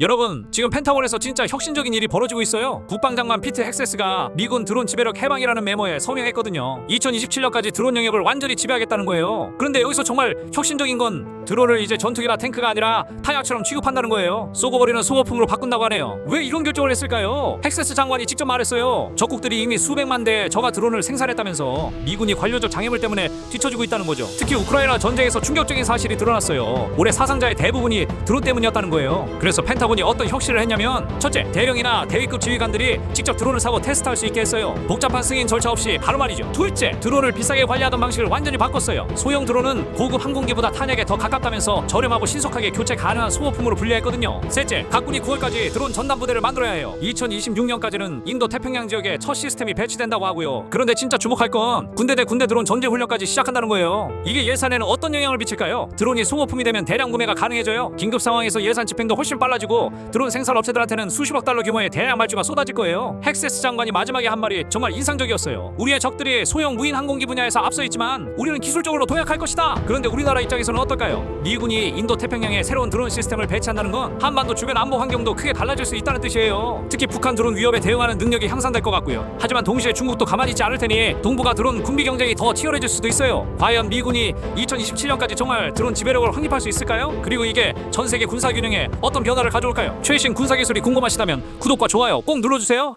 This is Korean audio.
여러분 지금 펜타곤에서 진짜 혁신적인 일이 벌어지고 있어요. 국방장관 피트 헥세스가 미군 드론 지배력 해방이라는 메모에 서명했거든요. 2027년까지 드론 영역을 완전히 지배하겠다는 거예요. 그런데 여기서 정말 혁신적인 건 드론을 이제 전투기나 탱크가 아니라 타약처럼 취급한다는 거예요. 쏘고버리는 소모품으로 바꾼다고 하네요. 왜 이런 결정을 했을까요? 헥세스 장관이 직접 말했어요. 적국들이 이미 수백만 대의 저가 드론을 생산했다면서 미군이 관료적 장애물 때문에 뒤처지고 있다는 거죠. 특히 우크라이나 전쟁에서 충격적인 사실이 드러났어요. 올해 사상자의 대부분이 드론 때문이었다는 거예요. 그래서 펜타 곤이 어떤 혁신을 했냐면 첫째 대령이나 대위급 지휘관들이 직접 드론을 사고 테스트할 수 있게 했어요. 복잡한 승인 절차 없이 바로 말이죠. 둘째 드론을 비싸게 관리하던 방식을 완전히 바꿨어요. 소형 드론은 고급 항공기보다 탄약에 더 가깝다면서 저렴하고 신속하게 교체 가능한 소모품으로 분류했거든요. 셋째 각군이 9월까지 드론 전담 부대를 만들어야 해요. 2026년까지는 인도 태평양 지역에 첫 시스템이 배치된다고 하고요. 그런데 진짜 주목할 건 군대 대 군대 드론 전제 훈련까지 시작한다는 거예요. 이게 예산에는 어떤 영향을 미칠까요? 드론이 소모품이 되면 대량 구매가 가능해져요? 긴급 상황에서 예산 집행도 훨씬 빨라지고 드론 생산 업체들한테는 수십억 달러 규모의 대량 말주가 쏟아질 거예요. 헥세스 장관이 마지막에 한 말이 정말 인상적이었어요. 우리의 적들이 소형 무인 항공기 분야에서 앞서 있지만 우리는 기술적으로 도약할 것이다. 그런데 우리나라 입장에서는 어떨까요? 미군이 인도 태평양에 새로운 드론 시스템을 배치한다는 건 한반도 주변 안보 환경도 크게 달라질 수 있다는 뜻이에요. 특히 북한 드론 위협에 대응하는 능력이 향상될 것 같고요. 하지만 동시에 중국도 가만히 있지 않을 테니 동북아 드론 군비 경쟁이 더 치열해질 수도 있어요. 과연 미군이 2027년까지 정말 드론 지배력을 확립할 수 있을까요? 그리고 이게 전 세계 군사 균형에 어떤 변화를 가져 올까요? 최신 군사 기술이 궁금하시다면 구독과 좋아요 꼭 눌러주세요